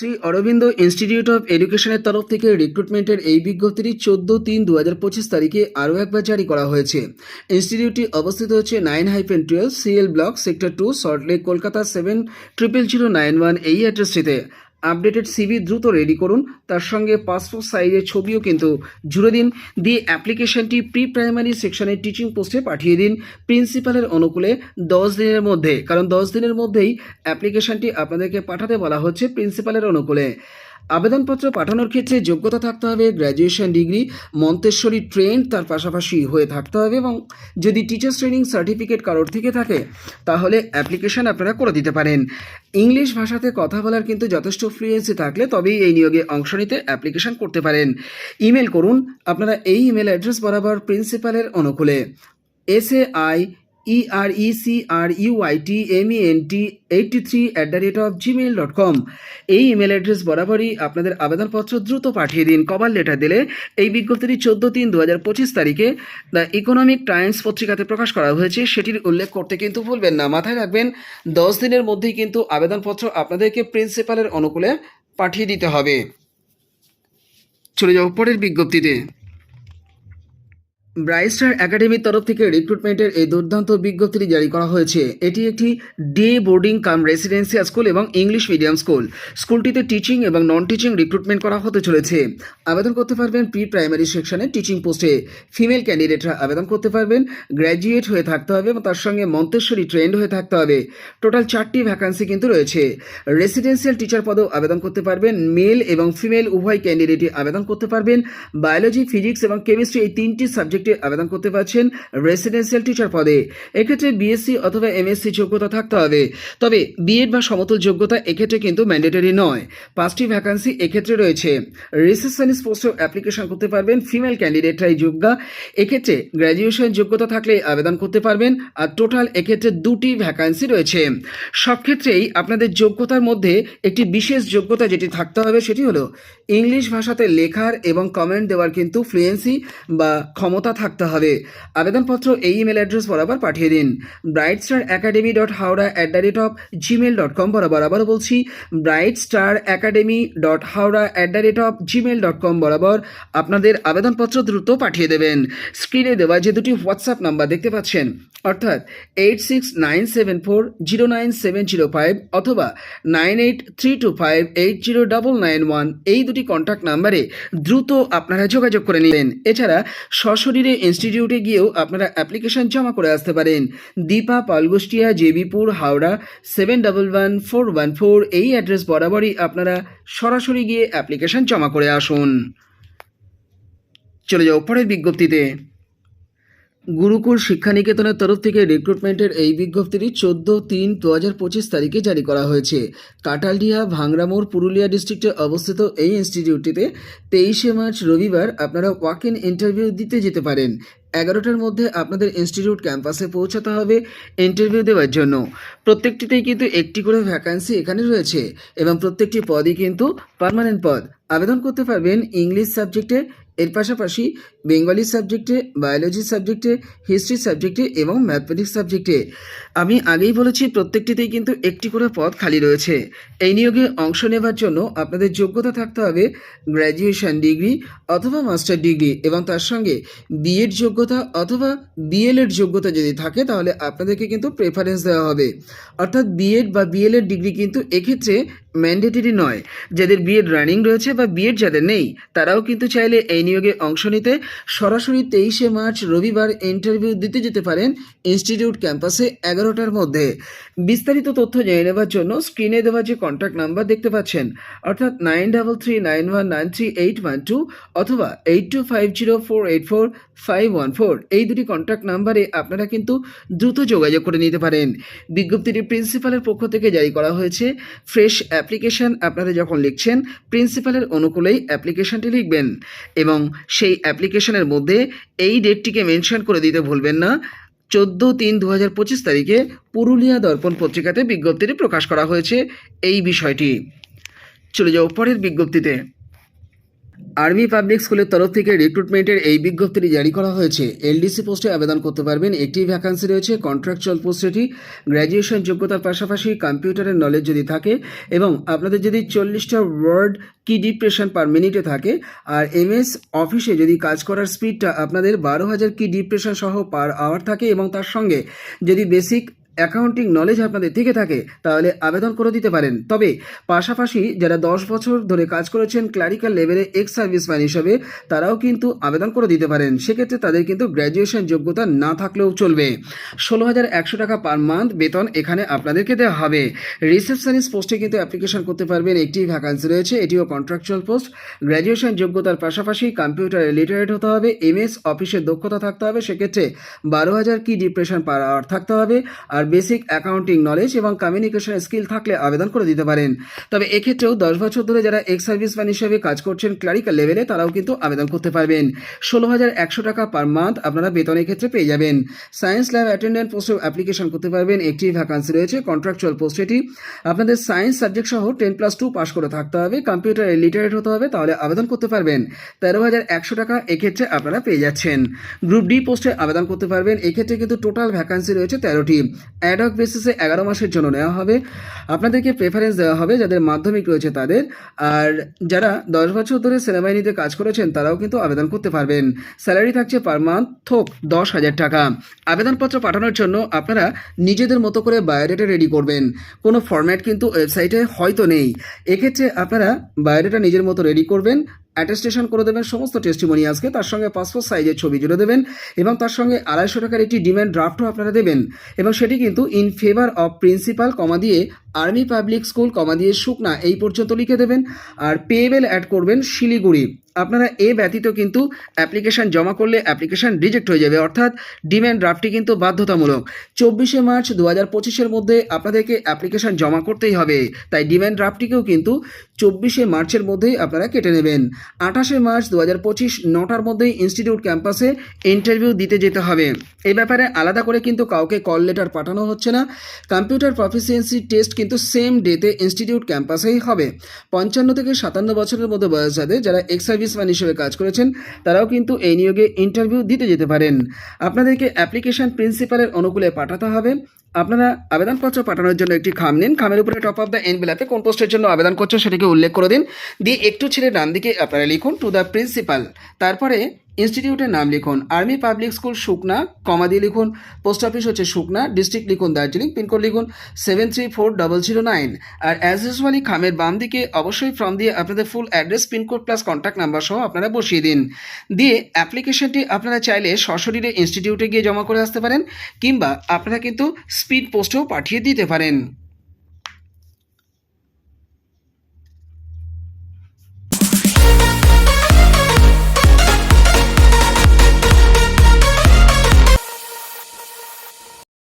Shri Aurobindo institute of এডুকেশনের তরফ থেকে রিক্রুটমেন্টের এই বিজ্ঞপ্তিটি চোদ্দ তিন দু হাজার পঁচিশ তারিখে আরও একবার জারি করা হয়েছে। ইনস্টিটিউটটি অবস্থিত হচ্ছে nine hyphen twelve CL block sector two Salt Lake Kolkata seven, triple zero nine one এই অ্যাড্রেসটিতে। আপডেটেড সিভি দ্রুত রেডি করুন। তার সঙ্গে পাসপোর্ট সাইজের ছবিও কিন্তু জুড়ে দিন। দিয়ে অ্যাপ্লিকেশনটি প্রি প্রাইমারি সেকশনের টিচিং পোস্টে পাঠিয়ে দিন। প্রিন্সিপালের অনুকূলে দশ দিনের মধ্যে, কারণ দশ দিনের মধ্যেই অ্যাপ্লিকেশনটি আপনাদেরকে পাঠাতে বলা হচ্ছে প্রিন্সিপালের অনুকূলে। আবেদনপত্র পাঠানোর ক্ষেত্রে যোগ্যতা থাকতে হবে গ্র্যাজুয়েশন ডিগ্রি মন্তেশ্বরী ট্রেন্ড তার পাশাপাশি হয়ে থাকতে হবে এবং যদি টিচার্স ট্রেনিং সার্টিফিকেট কারোর থেকে থাকে, তাহলে অ্যাপ্লিকেশন আপনারা করে দিতে পারেন। ইংলিশ ভাষাতে কথা বলার কিন্তু যথেষ্ট ফ্লুয়েন্সি থাকলে তবেই এই নিয়োগে অংশ নিতে অ্যাপ্লিকেশন করতে পারেন। ইমেল করুন, আপনারা এই ইমেল অ্যাড্রেস বরাবর প্রিন্সিপালের অনুকূলে S A I E R E C R U I T M E N T eighty three at the rate of Gmail dot com এই ইমেল অ্যাড্রেস বরাবরই আপনাদের আবেদনপত্র দ্রুত পাঠিয়ে দিন। কভার লেটার দিলে এই বিজ্ঞপ্তিটি চোদ্দ তিন দু হাজার পঁচিশ তারিখে দ্য ইকোনমিক টাইমস পত্রিকাতে প্রকাশ করা হয়েছে। সেটির উল্লেখ করতে কিন্তু ভুলবেন না। মাথায় রাখবেন, দশ দিনের মধ্যেই কিন্তু আবেদনপত্র আপনাদেরকে প্রিন্সিপালের অনুকূলে পাঠিয়ে দিতে হবে। চলে যাও পরের বিজ্ঞপ্তিতে। ব্রাইস্টার একাডেমির তরফ থেকে রিক্রুটমেন্টের এই দুর্দান্ত বিজ্ঞপ্তিটি জারি করা হয়েছে। এটি একটি day boarding cum residential school এবং ইংলিশ মিডিয়াম স্কুল স্কুলটিতে টিচিং এবং নন টিচিং রিক্রুটমেন্ট করা হতে চলেছে। আবেদন করতে পারবেন প্রি প্রাইমারি সেকশনে টিচিং পোস্টে ফিমেল ক্যান্ডিডেটরা আবেদন করতে পারবেন গ্র্যাজুয়েট হয়ে থাকতে হবে এবং তার সঙ্গে মন্তেশ্বরী ট্রেন্ড হয়ে থাকতে হবে। টোটাল চারটি ভ্যাকান্সি কিন্তু রয়েছে। রেসিডেন্সিয়াল টিচার পদেও আবেদন করতে পারবেন মেল এবং ফিমেল উভয় ক্যান্ডিডেটই আবেদন করতে পারবেন। বায়োলজি ফিজিক্স এবং কেমিস্ট্রি এই তিনটি সাবজেক্টে আবেদন করতে পারছেন রেসিডেন্সিয়াল টিচার পদে। এক্ষেত্রে বিএসসি অথবা এমএসসি যোগ্যতা থাকতে হবে। তবে বিএড বা সমতল যোগ্যতা এক্ষেত্রে কিন্তু ম্যান্ডেটরি নয়। পাঁচটি ভ্যাকান্সি এক্ষেত্রে রয়েছে। রিসেপশনিস্ট পোস্টেও অ্যাপ্লিকেশন করতে পারবেন ফিমেল ক্যান্ডিডেটরাই যোগ্যা। এক্ষেত্রে গ্র্যাজুয়েশন যোগ্যতা থাকলে আবেদন করতে পারবেন, আর টোটাল এক্ষেত্রে দুটি ভ্যাকান্সি রয়েছে। সব ক্ষেত্রেই আপনাদের যোগ্যতার মধ্যে একটি বিশেষ যোগ্যতা যেটি থাকতে হবে সেটি হলো ইংলিশ ভাষাতে লেখার এবং কমেন্ট দেওয়ার কিন্তু ফ্লুয়েন্সি বা ক্ষমতা থাকতে হবে। আবেদনপত্র এই ইমেল অ্যাড্রেস বরাবর পাঠিয়ে দিন। Bright Star Academy dot Howrah at the rate of Gmail dot com বরাবর আবারও বলছি Bright Star Academy dot Howrah at the rate of Gmail dot com বরাবর আপনাদের আবেদনপত্র দ্রুত পাঠিয়ে দেবেন। স্ক্রিনে দেওয়া যে দুটি হোয়াটসঅ্যাপ নাম্বার দেখতে পাচ্ছেন, অর্থাৎ eight six nine seven four zero nine seven zero five অথবা nine eight three two five eight zero double nine one এই দুটি কন্ট্যাক্ট নাম্বারে দ্রুত আপনারা যোগাযোগ করে নিলেন। এছাড়া সশরীরে ইনস্টিটিউটে গিয়েও আপনারা অ্যাপ্লিকেশন জমা করে আসতে পারেন। Dipa পালগোষ্টিয়া জেবিপুর, Howrah seven double one four one four এই অ্যাড্রেস বরাবরই আপনারা সরাসরি গিয়ে অ্যাপ্লিকেশন জমা করে আসুন। চলে যাও পরের বিজ্ঞপ্তিতে। গুরুকুল শিক্ষানিকেতনের তরফ থেকে রিক্রুটমেন্টের এই বিজ্ঞপ্তিটি চোদ্দ তিন দু হাজার পঁচিশ তারিখে জারি করা হয়েছে। কাটালডিহা ভাংরামোড় পুরুলিয়া ডিস্ট্রিক্টে অবস্থিত এই ইনস্টিটিউটটিতে তেইশে মার্চ রবিবার আপনারা ওয়াক ইন ইন্টারভিউ দিতে যেতে পারেন। এগারোটার মধ্যে আপনাদের ইনস্টিটিউট ক্যাম্পাসে পৌঁছাতে হবে ইন্টারভিউ দেওয়ার জন্য। প্রত্যেকটিতেই কিন্তু একটি করে ভ্যাকান্সি এখানে রয়েছে এবং প্রত্যেকটি পদই কিন্তু পার্মানেন্ট পদ। আবেদন করতে পারবেন ইংলিশ সাবজেক্টে এর পাশাপাশি বেঙ্গলি সাবজেক্টে, বায়োলজি সাবজেক্টে, হিস্ট্রি সাবজেক্টে এবং ম্যাথমেটিক্স সাবজেক্টে। আমি আগেই বলেছি, প্রত্যেকটিতেই কিন্তু একটি করে পদ খালি রয়েছে। এই নিয়োগে অংশ নেবার জন্য আপনাদের যোগ্যতা থাকতে হবে গ্র্যাজুয়েশন ডিগ্রি অথবা মাস্টার ডিগ্রি এবং তার সঙ্গে বিএড যোগ্যতা অথবা বিএলএড যোগ্যতা যদি থাকে, তাহলে আপনাদেরকে কিন্তু প্রেফারেন্স দেওয়া হবে। অর্থাৎ বিএড বা বিএলএড ডিগ্রি কিন্তু এক্ষেত্রে ম্যান্ডেটরি নয়। যাদের বিএড রানিং রয়েছে বা বিএড যাদের নেই, তারাও কিন্তু চাইলে এই নিয়োগে অংশ নিতে সরাসরি তেইশে মার্চ রবিবার ইন্টারভিউ দিতে যেতে পারেন ইনস্টিটিউট ক্যাম্পাসে এগারোটার মধ্যে। বিস্তারিত তথ্য জেনে নেবার জন্য স্ক্রিনে দেওয়া যে কন্ট্যাক্ট নাম্বার দেখতে পাচ্ছেন, অর্থাৎ nine double three nine one nine three eight one two অথবা eight two five zero four eight four five one four এই দুটি কন্ট্যাক্ট নাম্বারে আপনারা কিন্তু দ্রুত যোগাযোগ করে নিতে পারেন। বিজ্ঞপ্তিটি প্রিন্সিপালের পক্ষ থেকে জারি করা হয়েছে। ফ্রেশ অ্যাপ্লিকেশন আপনারা যখন লিখছেন প্রিন্সিপালের অনুকূলেই অ্যাপ্লিকেশনটি লিখবেন এবং সেই অ্যাপ্লিকেশনের মধ্যে এই ডেটটিকে মেনশন করে দিতে ভুলবেন না। চোদ্দ তিন দু হাজার পঁচিশ তারিখে পুরুলিয়া দর্পণ পত্রিকাতে বিজ্ঞপ্তিটি প্রকাশ করা হয়েছে এই বিষয়টি। চলে যাও পরের বিজ্ঞপ্তিতে। আর্মি পাবলিক স্কুলের তরফ থেকে রিক্রুটমেন্টের এই বিজ্ঞপ্তিটি জারি করা হয়েছে। এলডিসি পোস্টে আবেদন করতে পারবেন। একটি ভ্যাকান্সি রয়েছে কন্ট্রাকচুয়াল পোস্ট এটি। গ্র্যাজুয়েশন যোগ্যতার পাশাপাশি কম্পিউটারের নলেজ যদি থাকে এবং আপনাদের যদি চল্লিশটা ওয়ার্ড কি ডিপ্রেশন পার মিনিটে থাকে, আর এমএস অফিসে যদি কাজ করার স্পিডটা আপনাদের বারো হাজার কি ডিপ্রেশন সহ পার আওয়ার থাকে এবং তার সঙ্গে যদি বেসিক অ্যাকাউন্টিং নলেজ আপনাদের থেকে থাকে, তাহলে আবেদন করে দিতে পারেন। তবে পাশাপাশি যারা দশ বছর ধরে কাজ করেছেন ক্লারিক্যাল লেভেলে এক্স সার্ভিসম্যান হিসেবে, তারাও কিন্তু আবেদন করে দিতে পারেন। সেক্ষেত্রে তাদের কিন্তু গ্র্যাজুয়েশন যোগ্যতা না থাকলেও চলবে। ষোলো হাজার একশো টাকা পার মান্থ বেতন এখানে আপনাদেরকে দেওয়া হবে। রিসেপশনিস্ট পোস্টে কিন্তু অ্যাপ্লিকেশন করতে পারবেন। একটি ভ্যাকান্সি রয়েছে, এটিও কন্ট্রাকচুয়াল পোস্ট গ্র্যাজুয়েশন যোগ্যতার পাশাপাশি কম্পিউটারে লিটারেট হতে হবে এমএস অফিসের দক্ষতা থাকতে হবে। সেক্ষেত্রে বারো হাজার কি ডিপ্রেশন পার আওয়ার থাকতে হবে। আর বেসিক অ্যাকাউন্টিং নলেজ এবং কমিউনিকেশন স্কিল থাকলে আবেদন করে দিতে পারেন। তবে এক্ষেত্রেও দশ বছর ধরে যারা এক্স সার্ভিসম্যান হিসেবে কাজ করছেন ক্লারিক্যাল লেভেলে তারাও কিন্তু আবেদন করতে পারবেন। ষোলো হাজার একশো টাকা পার মান্থ আপনারা বেতনের ক্ষেত্রে পেয়ে যাবেন। সায়েন্স ল্যাব অ্যাটেন্ডেন্ট পোস্টেও অ্যাপ্লিকেশন করতে পারবেন। একটি ভ্যাকান্সি রয়েছে কন্ট্রাকচুয়াল পোস্ট এটি। আপনাদের সায়েন্স সাবজেক্ট সহ টেন প্লাস টু পাস করে থাকতে হবে। কম্পিউটারে লিটারেট হতে হবে, তাহলে আবেদন করতে পারবেন। তেরো হাজার একশো টাকা এক্ষেত্রে আপনারা পেয়ে যাচ্ছেন। গ্রুপ ডি পোস্টে আবেদন করতে পারবেন। এক্ষেত্রে কিন্তু টোটাল ভ্যাকান্সি রয়েছে তেরোটি। অ্যাডক বেসিসে এগারো মাসের জন্য নেওয়া হবে। আপনাদেরকে প্রেফারেন্স দেওয়া হবে যাদের মাধ্যমিক রয়েছে তাদের। আর যারা দশ বছর ধরে সেনাবাহিনীতে কাজ করেছেন, তারাও কিন্তু আবেদন করতে পারবেন। স্যালারি থাকছে পার মান্থ থোক দশ হাজার টাকা। আবেদনপত্র পাঠানোর জন্য আপনারা নিজেদের মতো করে বায়োডেটা রেডি করবেন। কোনো ফরম্যাট কিন্তু ওয়েবসাইটে হয়তো নেই। এক্ষেত্রে আপনারা বায়োডেটা নিজের মতো রেডি করবেন। অ্যাটেস্টেশন করে দেবেন সমস্ত টেস্টিমোনিয়ালসকে তার সঙ্গে পাসপোর্ট সাইজের ছবি জুড়ে দেবেন এবং তার সঙ্গে আড়াইশো টাকার একটি ডিম্যান্ড ড্রাফটও আপনারা দেবেন। এবং সেটি কিন্তু in favour of principal comma দিয়ে আর্মি পাবলিক স্কুল, কমা দিয়ে শুকনা, এই পর্যন্ত লিখে দেবেন। আর পেয়েবেল অ্যাড করবেন শিলিগুড়ি। আপনারা এ ব্যতীত কিন্তু অ্যাপ্লিকেশন জমা করলে অ্যাপ্লিকেশন রিজেক্ট হয়ে যাবে। অর্থাৎ ডিম্যান্ড ড্রাফটটি কিন্তু বাধ্যতামূলক। চব্বিশে মার্চ দু হাজার পঁচিশের মধ্যে আপনাদেরকে অ্যাপ্লিকেশন জমা করতেই হবে। তাই ডিম্যান্ড ড্রাফটটিকেও কিন্তু চব্বিশে মার্চের মধ্যেই আপনারা কেটে নেবেন। আঠাশে মার্চ দু হাজার পঁচিশ নটার মধ্যেই ইনস্টিটিউট ক্যাম্পাসে ইন্টারভিউ দিতে যেতে হবে। এ ব্যাপারে আলাদা করে কিন্তু কাউকে কল লেটার পাঠানো হচ্ছে না। কম্পিউটার প্রফিসিয়েন্সি টেস্ট কিন্তু সেম ডেতে ইনস্টিটিউট ক্যাম্পাসেই হবে। পঞ্চান্ন থেকে সাতান্ন বছরের মধ্যে বয়স যাদের যারা এক্স সার্ভিসম্যান হিসেবে কাজ করেছেন, তারাও কিন্তু এই নিয়োগে ইন্টারভিউ দিতে যেতে পারেন। আপনাদেরকে অ্যাপ্লিকেশন প্রিন্সিপালের অনুকূলে পাঠাতে হবে। আপনারা আবেদনপত্র পাঠানোর জন্য একটি খাম নিন। খামের উপরে টপ অফ দ্য এনভেলাপে কোন পোস্টের জন্য আবেদন করছ সেটাকে উল্লেখ করে দিন। দিয়ে একটু ছেড়ে ডান দিকে আপনারা লিখুন টু দ্য প্রিন্সিপাল তারপরে ইনস্টিটিউটের নাম লিখুন আর্মি পাবলিক স্কুল শুকনা কমা দিয়ে লিখুন, পোস্ট অফিস হচ্ছে শুকনা, ডিস্ট্রিক্ট লিখুন দার্জিলিং, পিনকোড লিখুন seven three four double zero nine আর অ্যাজ ইউজুয়ালি খামের বাম দিকে অবশ্যই ফর্ম দিয়ে আপনাদের full address pin code plus contact number সহ আপনারা বসিয়ে দিন। দিয়ে অ্যাপ্লিকেশনটি আপনারা চাইলে সশরীরে ইনস্টিটিউটে গিয়ে জমা করে আসতে পারেন, কিংবা আপনারা কিন্তু স্পিড পোস্টেও পাঠিয়ে দিতে পারেন।